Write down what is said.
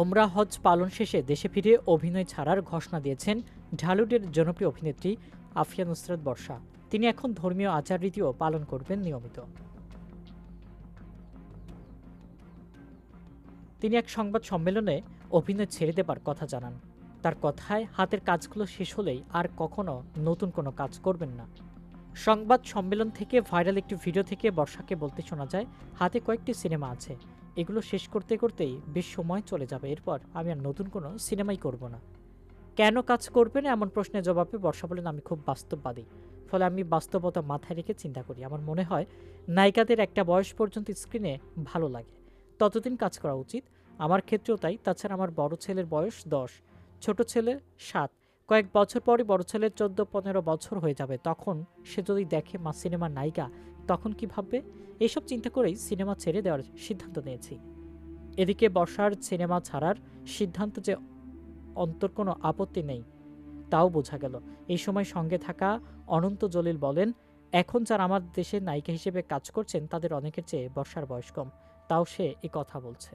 ওমরা হজ পালন শেষে দেশে ফিরে অভিনয় ছাড়ার ঘোষণা দিয়েছেন ঢালিউডের জনপ্রিয় অভিনেত্রী আফিয়া নুসরাত বর্ষা। তিনি এখন ধর্মীয় আচার রীতিও পালন করবেন নিয়মিত। তিনি এক সংবাদ সম্মেলনে অভিনয় ছেড়ে দেবার কথা জানান। তার কথায় হাতের কাজগুলো শেষ হলেই আর কখনো নতুন কোনো কাজ করবেন না। সংবাদ সম্মেলন থেকে ভাইরাল একটি ভিডিও থেকে বর্ষাকে বলতে শোনা যায়, হাতে কয়েকটি সিনেমা আছে। এগুলো শেষ করতে করতেই বেশ সময় চলে যাবে। এরপর আমি আর নতুন কোনো সিনেমাই করব না। কেন কাজ করবেন এমন প্রশ্নের জবাবে বর্ষা বলেন, আমি খুব বাস্তববাদী। ফলে আমি বাস্তবতা মাথায় রেখে চিন্তা করি। আমার মনে হয় নায়িকাদের একটা বয়স পর্যন্ত স্ক্রিনে ভালো লাগে। ততদিন কাজ করা উচিত। আমার ক্ষেত্রেও তাই। তাছাড়া আমার বড় ছেলের বয়স দশ। ছোট ছেলে সাত। কয়েক বছর পরে বড় ছেলের চোদ্দ, পনেরো বছর হয়ে যাবে, তখন সে যদি দেখে মা সিনেমার নায়িকা, তখন কি ভাববে? এসব চিন্তা করেই সিনেমা ছেড়ে দেওয়ার সিদ্ধান্ত নিয়েছি। এদিকে বর্ষার সিনেমা ছাড়ার সিদ্ধান্ত যে অন্তর কোনো আপত্তি নেই, তাও বোঝা গেল। এই সময় সঙ্গে থাকা অনন্ত জলিল বলেন, এখন যারা আমার দেশে নায়িকা হিসেবে কাজ করছেন, তাদের অনেকের চেয়ে বর্ষার বয়স কম। তাও সে এ কথা বলছে।